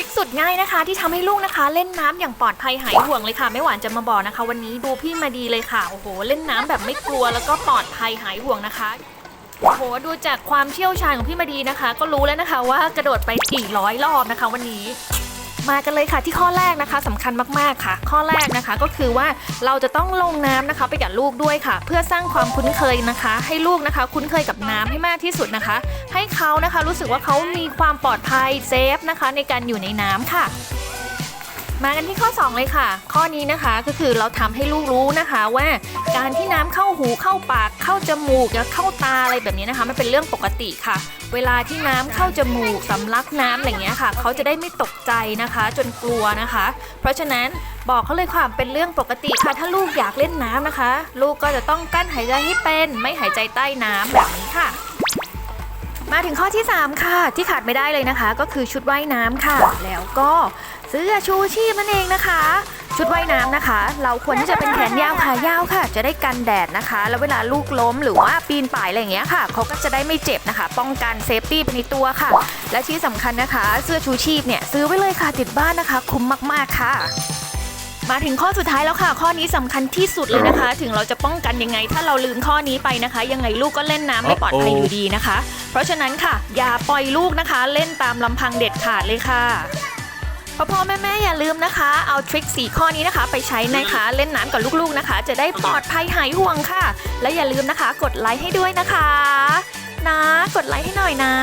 ริคสุดง่ายนะคะ ที่ทำให้ลูกนะคะ เล่นน้ำอย่างปลอดภัยหายห่วงเลยค่ะ ไม่หวานจะมาบอกนะคะ วันนี้ดูพี่มาดีเลยค่ะโอ้โหเล่นน้ำแบบไม่กลัวแล้วก็ปลอดภัยหายห่วงนะคะโอ้โหดูจากความเชี่ยวชาญของพี่มาดีนะคะ ก็รู้แล้วนะคะว่ากระโดดไปกี่ร้อยรอบนะคะ วันนี้ มากันเลยค่ะที่ข้อแรกนะคะสำคัญมากๆค่ะ ข้อแรกนะคะก็คือว่าเราจะต้องลงน้ำนะคะ ไปกับลูกด้วยค่ะ เพื่อสร้างความคุ้นเคยนะคะ ให้ลูกนะคะ คุ้นเคยกับน้ำให้มากที่สุดนะคะ ให้เขานะคะรู้สึกว่าเขามีความปลอดภัยเซฟนะคะ ในการอยู่ในน้ำค่ะ มากันที่ข้อ 2 เลยค่ะ ข้อนี้นะคะก็คือเราทำให้ลูกรู้นะคะว่าการที่น้ำเข้าหูเข้าปากเข้าจมูกและเข้าตาอะไรแบบนี้นะคะมันเป็นเรื่องปกติค่ะ เวลาที่น้ำเข้าจมูกสำลักน้ำอะไรอย่างเงี้ยค่ะ เขาจะได้ไม่ตกใจนะคะ จนกลัวนะคะ เพราะฉะนั้นบอกเขาเลยค่ะเป็นเรื่องปกติค่ะ ถ้าลูกอยากเล่นน้ำนะคะ ลูกก็จะต้องกั้นหายใจให้เป็น ไม่หายใจใต้น้ำแบบนี้ค่ะมาถึงข้อที่ 3 ค่ะ ที่ขาดไม่ได้เลยนะคะ ก็คือชุดว่ายน้ำค่ะ แล้วก็ เสื้อชูชีพนั่นเองนะคะ ชุดว่ายน้ำนะคะ เราควรที่จะเป็นแขนยาวขายาวค่ะ จะได้กันแดดนะคะ แล้วเวลาลูกล้มหรือว่าปีนป่ายอะไรอย่างเงี้ยค่ะเขาก็จะได้ไม่เจ็บนะคะ ป้องกันเซฟตี้ไปในตัวค่ะ และที่สำคัญนะคะ เสื้อชูชีพเนี่ยซื้อไว้เลยค่ะติดบ้านนะคะ คุ้มมากๆค่ะมาถึงข้อสุดท้ายแล้วค่ะ ข้อนี้สำคัญที่สุดเลยนะคะ ถึงเราจะป้องกันยังไง ถ้าเราลืมข้อนี้ไปนะคะ ยังไงลูกก็เล่นน้ำไม่ปลอดภัยอยู่ดีนะคะ เพราะฉะนั้นค่ะ อย่าปล่อยลูกนะคะ เล่นตามลำพังเด็ดขาดเลยค่ะ พ่อพ่อแม่แม่อย่าลืมนะคะ เอาทริคสีข้อนี้นะคะ ไปใช้นะคะ เล่นน้ำกับลูกๆนะคะ จะได้ปลอดภัยหายห่วงค่ะ และอย่าลืมนะคะ กดไลค์ให้ด้วยนะคะ นะ กดไลค์ให้หน่อยนะ